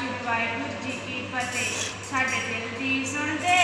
ਸ਼੍ਰੀ ਵਾਹਿਗੁਰੂ ਜੀ ਕੀ ਫਤਿਹ। ਸਾਡੇ ਦਿਲ ਦੀ ਸੁਣਦੇ